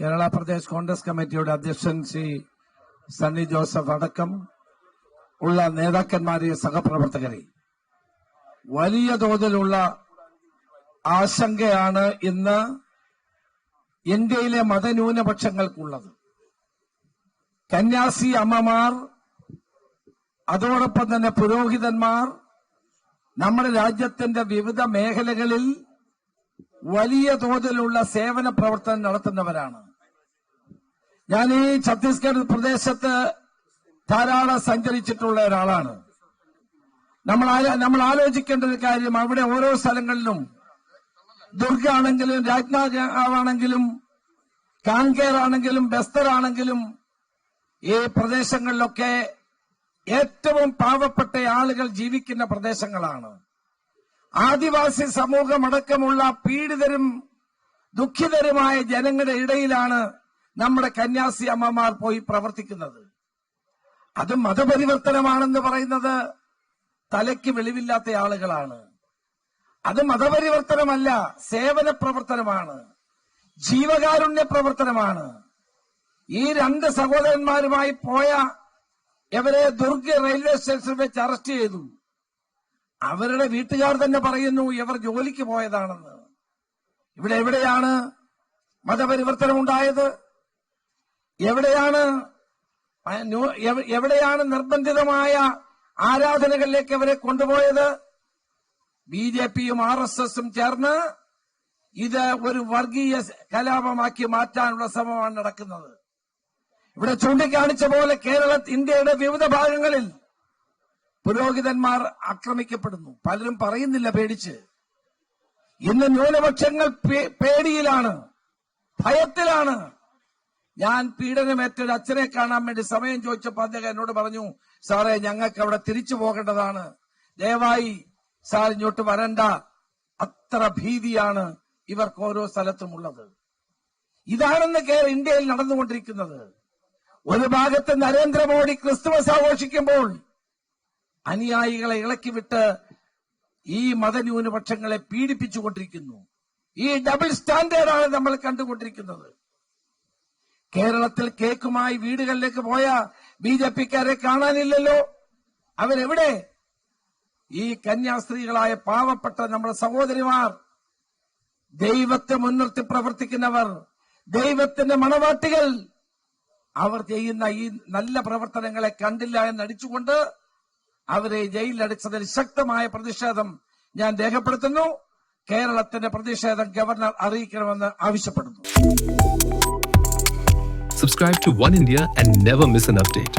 കേരള പ്രദേശ് കോൺഗ്രസ് കമ്മിറ്റിയുടെ അധ്യക്ഷൻ ശ്രീ സണ്ണി ജോസഫ് അടക്കം ഉള്ള നേതാക്കന്മാരെ സഹപ്രവർത്തകരെ. വലിയ തോതിലുള്ള ആശങ്കയാണ് ഇന്ന് ഇന്ത്യയിലെ മതന്യൂനപക്ഷങ്ങൾക്കുള്ളത്. കന്യാസി അമ്മമാർ അതോടൊപ്പം തന്നെ പുരോഹിതന്മാർ നമ്മുടെ രാജ്യത്തിന്റെ വിവിധ മേഖലകളിൽ വലിയ തോതിലുള്ള സേവന പ്രവർത്തനം നടത്തുന്നവരാണ്. ഞാൻ ഈ ഛത്തീസ്ഗഡ് പ്രദേശത്ത് ധാരാളം സഞ്ചരിച്ചിട്ടുള്ള ഒരാളാണ്. നമ്മൾ നമ്മൾ ആലോചിക്കേണ്ട ഒരു കാര്യം അവിടെ ഓരോ സ്ഥലങ്ങളിലും ദുർഗാണെങ്കിലും രാജ്നാഗാവാണെങ്കിലും കാങ്കേർ ആണെങ്കിലും ബസ്തർ ആണെങ്കിലും ഈ പ്രദേശങ്ങളിലൊക്കെ ഏറ്റവും പാവപ്പെട്ട ആളുകൾ ജീവിക്കുന്ന പ്രദേശങ്ങളാണ്. ആദിവാസി സമൂഹമടക്കമുള്ള പീഡിതരും ദുഃഖിതരുമായ ജനങ്ങളുടെ ഇടയിലാണ് നമ്മുടെ കന്യാസി അമ്മമാർ പോയി പ്രവർത്തിക്കുന്നത്. അത് മതപരിവർത്തനമാണെന്ന് പറയുന്നത് തലയ്ക്ക് വെളിവില്ലാത്ത ആളുകളാണ്. അത് മതപരിവർത്തനമല്ല സേവന പ്രവർത്തനമാണ് ജീവകാരുണ്യ പ്രവർത്തനമാണ്. ഈ രണ്ട് സഹോദരന്മാരുമായി പോയ ഇവരെ ദുർഗ് റെയിൽവേ സ്റ്റേഷനിൽ വെച്ച് അറസ്റ്റ് ചെയ്തു. അവരുടെ വീട്ടുകാർ തന്നെ പറയുന്നു ഇവർ ജോലിക്ക് പോയതാണെന്ന്. ഇവിടെ എവിടെയാണ് മതപരിവർത്തനം ഉണ്ടായത് എവിടെയാണ് എവിടെയാണ് നിർബന്ധിതമായ ആരാധനകളിലേക്ക് അവരെ കൊണ്ടുപോയത്? ബി ജെ പിയും ആർ എസ് എസും ചേർന്ന് ഇത് ഒരു വർഗീയ കലാപമാക്കി മാറ്റാനുള്ള ശ്രമമാണ് നടക്കുന്നത്. ഇവിടെ ചൂണ്ടിക്കാണിച്ച പോലെ കേരള ഇന്ത്യയുടെ വിവിധ ഭാഗങ്ങളിൽ പുരോഹിതന്മാർ ആക്രമിക്കപ്പെടുന്നു. പലരും പറയുന്നില്ല പേടിച്ച്. ഇന്ന് ന്യൂനപക്ഷങ്ങൾ പേടിയിലാണ്. ഭയത്തിലാണ്. ഞാൻ പീഡനമേറ്റൊരു അച്ഛനെ കാണാൻ വേണ്ടി സമയം ചോദിച്ചപ്പോൾ അദ്ദേഹം എന്നോട് പറഞ്ഞു സാറേ ഞങ്ങൾക്ക് അവിടെ തിരിച്ചു പോകേണ്ടതാണ്. ദയവായി സാർ ഇങ്ങോട്ട് വരണ്ട. അത്ര ഭീതിയാണ് ഇവർക്ക് ഓരോ സ്ഥലത്തും ഉള്ളത്. ഇതാണെന്ന് ഇന്ത്യയിൽ നടന്നുകൊണ്ടിരിക്കുന്നത്. ഒരു ഭാഗത്ത് നരേന്ദ്രമോദി ക്രിസ്തുമസ് ആഘോഷിക്കുമ്പോൾ അനുയായികളെ ഇളക്കിവിട്ട് ഈ മതന്യൂനപക്ഷങ്ങളെ പീഡിപ്പിച്ചുകൊണ്ടിരിക്കുന്നു. ഈ ഡബിൾ സ്റ്റാൻഡേർഡാണ് നമ്മൾ കണ്ടുകൊണ്ടിരിക്കുന്നത്. കേരളത്തിൽ കേക്കുമായി വീടുകളിലേക്ക് പോയ ബി ജെ പിക്കാരെ കാണാനില്ലല്ലോ. അവരെവിടെ? ഈ കന്യാസ്ത്രീകളായ പാവപ്പെട്ട നമ്മുടെ സഹോദരിമാർ ദൈവത്തെ മുൻനിർത്തി പ്രവർത്തിക്കുന്നവർ ദൈവത്തിന്റെ മണവാട്ടികൾ അവർ ചെയ്യുന്ന ഈ നല്ല പ്രവർത്തനങ്ങളെ കണ്ടില്ല എന്നടിച്ചുകൊണ്ട് അവരെ ജയിലിലടച്ചതിൽ ശക്തമായ പ്രതിഷേധം ഞാൻ രേഖപ്പെടുത്തുന്നു കേരളത്തിന്റെ പ്രതിഷേധം ഗവർണർ അറിയിക്കണമെന്ന് ആവശ്യപ്പെടുന്നു Subscribe to One India and never miss an update.